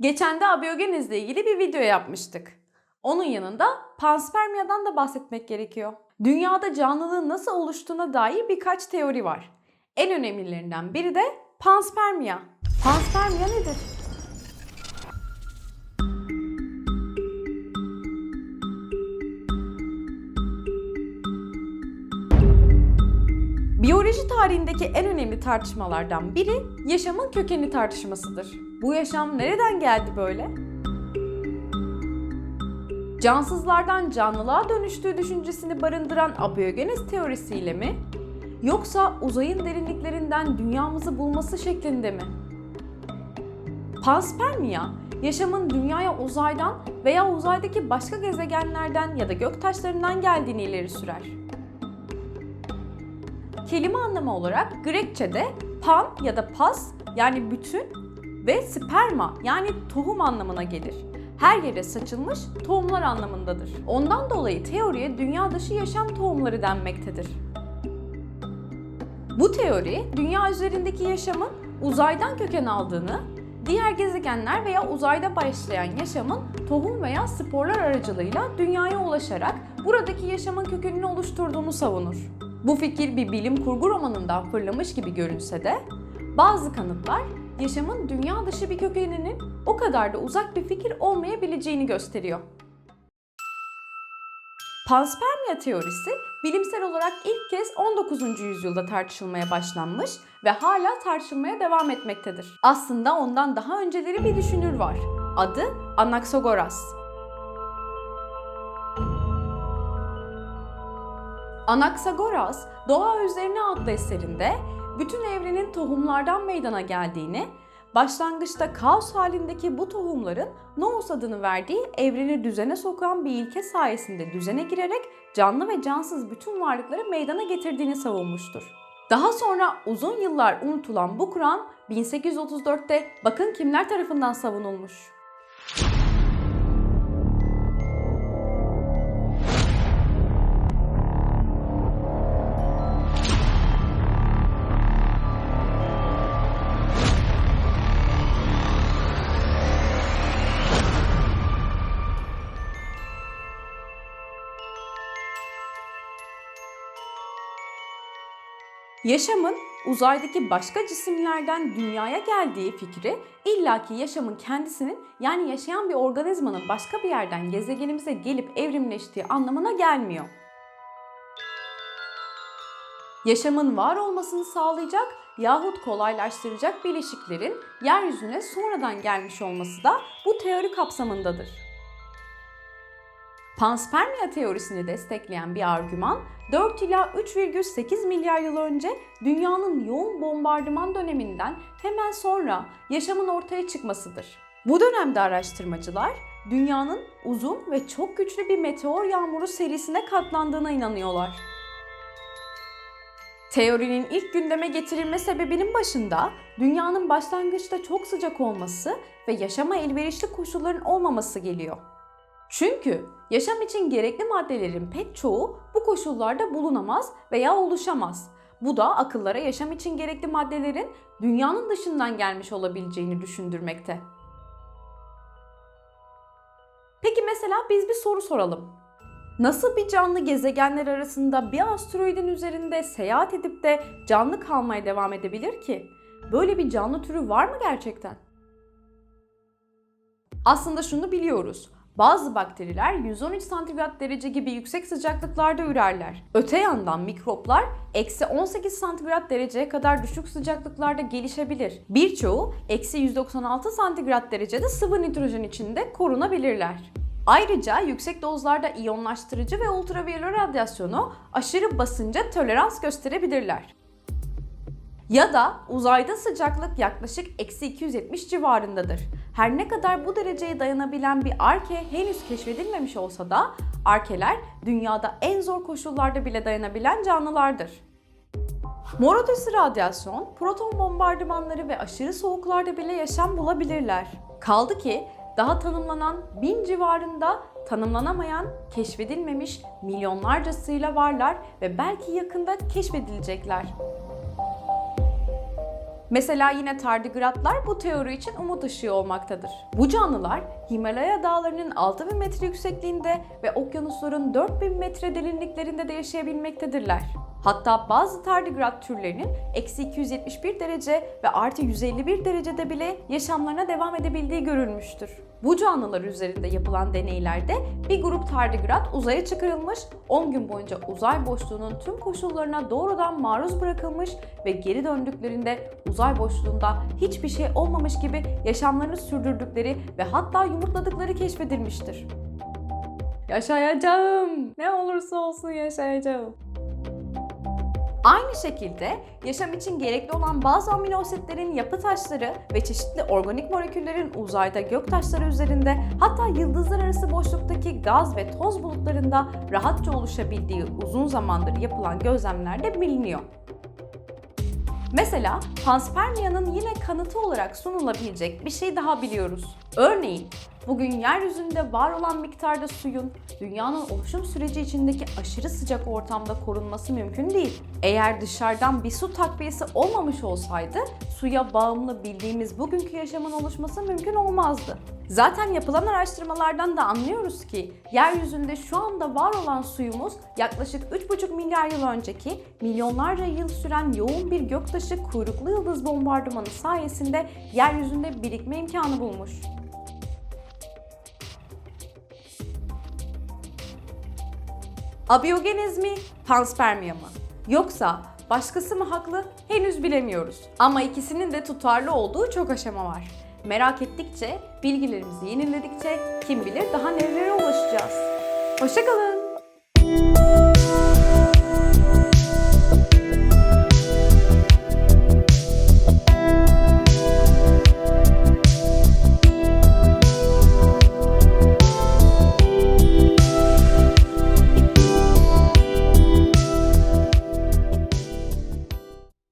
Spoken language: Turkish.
Geçen de abiyogenezle ilgili bir video yapmıştık. Onun yanında panspermiyadan da bahsetmek gerekiyor. Dünyada canlılığın nasıl oluştuğuna dair birkaç teori var. En önemlilerinden biri de panspermiya. Panspermiya nedir? Tarihindeki en önemli tartışmalardan biri yaşamın kökeni tartışmasıdır. Bu yaşam nereden geldi böyle? Cansızlardan canlılığa dönüştüğü düşüncesini barındıran abiyogenez teorisiyle mi? Yoksa uzayın derinliklerinden dünyamızı bulması şeklinde mi? Panspermia, yaşamın dünyaya uzaydan veya uzaydaki başka gezegenlerden ya da göktaşlarından geldiğini ileri sürer. Kelime anlamı olarak Grekçe'de pan ya da pas yani bütün ve sperma yani tohum anlamına gelir. Her yere saçılmış tohumlar anlamındadır. Ondan dolayı teoriye dünya dışı yaşam tohumları denmektedir. Bu teori dünya üzerindeki yaşamın uzaydan köken aldığını, diğer gezegenler veya uzayda başlayan yaşamın tohum veya sporlar aracılığıyla dünyaya ulaşarak buradaki yaşamın kökenini oluşturduğunu savunur. Bu fikir bir bilim kurgu romanından fırlamış gibi görünse de bazı kanıtlar yaşamın dünya dışı bir kökeninin o kadar da uzak bir fikir olmayabileceğini gösteriyor. Panspermia teorisi bilimsel olarak ilk kez 19. yüzyılda tartışılmaya başlanmış ve hala tartışılmaya devam etmektedir. Aslında ondan daha önceleri bir düşünür var. Adı Anaxagoras. Anaxagoras, Doğa Üzerine adlı eserinde bütün evrenin tohumlardan meydana geldiğini, başlangıçta kaos halindeki bu tohumların Nous adını verdiği evreni düzene sokan bir ilke sayesinde düzene girerek canlı ve cansız bütün varlıkları meydana getirdiğini savunmuştur. Daha sonra uzun yıllar unutulan bu Kur'an 1834'te bakın kimler tarafından savunulmuş. Yaşamın uzaydaki başka cisimlerden dünyaya geldiği fikri illaki yaşamın kendisinin yani yaşayan bir organizmanın başka bir yerden gezegenimize gelip evrimleştiği anlamına gelmiyor. Yaşamın var olmasını sağlayacak yahut kolaylaştıracak bileşiklerin yeryüzüne sonradan gelmiş olması da bu teori kapsamındadır. Panspermia teorisini destekleyen bir argüman 4 ila 3,8 milyar yıl önce dünyanın yoğun bombardıman döneminden hemen sonra yaşamın ortaya çıkmasıdır. Bu dönemde araştırmacılar dünyanın uzun ve çok güçlü bir meteor yağmuru serisine katlandığına inanıyorlar. Teorinin ilk gündeme getirilme sebebinin başında dünyanın başlangıçta çok sıcak olması ve yaşama elverişli koşulların olmaması geliyor. Çünkü yaşam için gerekli maddelerin pek çoğu bu koşullarda bulunamaz veya oluşamaz. Bu da akıllara yaşam için gerekli maddelerin dünyanın dışından gelmiş olabileceğini düşündürmekte. Peki mesela biz bir soru soralım. Nasıl bir canlı gezegenler arasında bir asteroidin üzerinde seyahat edip de canlı kalmaya devam edebilir ki? Böyle bir canlı türü var mı gerçekten? Aslında şunu biliyoruz. Bazı bakteriler 113 santigrat derece gibi yüksek sıcaklıklarda ürerler. Öte yandan mikroplar eksi 18 santigrat dereceye kadar düşük sıcaklıklarda gelişebilir. Birçoğu eksi 196 santigrat derecede sıvı nitrojen içinde korunabilirler. Ayrıca yüksek dozlarda iyonlaştırıcı ve ultraviyole radyasyonu aşırı basınca tolerans gösterebilirler. Ya da uzayda sıcaklık yaklaşık eksi 270 civarındadır. Her ne kadar bu dereceye dayanabilen bir arke henüz keşfedilmemiş olsa da arkeler dünyada en zor koşullarda bile dayanabilen canlılardır. Mor ötesi radyasyon, proton bombardımanları ve aşırı soğuklarda bile yaşam bulabilirler. Kaldı ki daha tanımlanan bin civarında tanımlanamayan, keşfedilmemiş milyonlarcasıyla varlar ve belki yakında keşfedilecekler. Mesela yine tardigratlar bu teori için umut ışığı olmaktadır. Bu canlılar Himalaya dağlarının 6000 metre yüksekliğinde ve okyanusların 4000 metre derinliklerinde de yaşayabilmektedirler. Hatta bazı tardigrat türlerinin eksi 271 derece ve artı 151 derecede bile yaşamlarına devam edebildiği görülmüştür. Bu canlılar üzerinde yapılan deneylerde bir grup tardigrat uzaya çıkarılmış, 10 gün boyunca uzay boşluğunun tüm koşullarına doğrudan maruz bırakılmış ve geri döndüklerinde uzay boşluğunda hiçbir şey olmamış gibi yaşamlarını sürdürdükleri ve hatta yumurtladıkları keşfedilmiştir. Yaşayacağım. Ne olursa olsun yaşayacağım. Aynı şekilde yaşam için gerekli olan bazı amino asitlerin yapı taşları ve çeşitli organik moleküllerin uzayda gök taşları üzerinde hatta yıldızlar arası boşluktaki gaz ve toz bulutlarında rahatça oluşabildiği uzun zamandır yapılan gözlemlerde biliniyor. Mesela panspermiyanın yine kanıtı olarak sunulabilecek bir şey daha biliyoruz. Örneğin bugün yeryüzünde var olan miktarda suyun dünyanın oluşum süreci içindeki aşırı sıcak ortamda korunması mümkün değil. Eğer dışarıdan bir su takviyesi olmamış olsaydı suya bağımlı bildiğimiz bugünkü yaşamın oluşması mümkün olmazdı. Zaten yapılan araştırmalardan da anlıyoruz ki yeryüzünde şu anda var olan suyumuz yaklaşık 3,5 milyar yıl önceki milyonlarca yıl süren yoğun bir göktaşı kuyruklu yıldız bombardımanı sayesinde yeryüzünde birikme imkanı bulmuş. Abiyogeniz mi, panspermiya mı? Yoksa başkası mı haklı henüz bilemiyoruz. Ama ikisinin de tutarlı olduğu çok aşama var. Merak ettikçe, bilgilerimizi yeniledikçe kim bilir daha nerelere ulaşacağız. Hoşçakalın.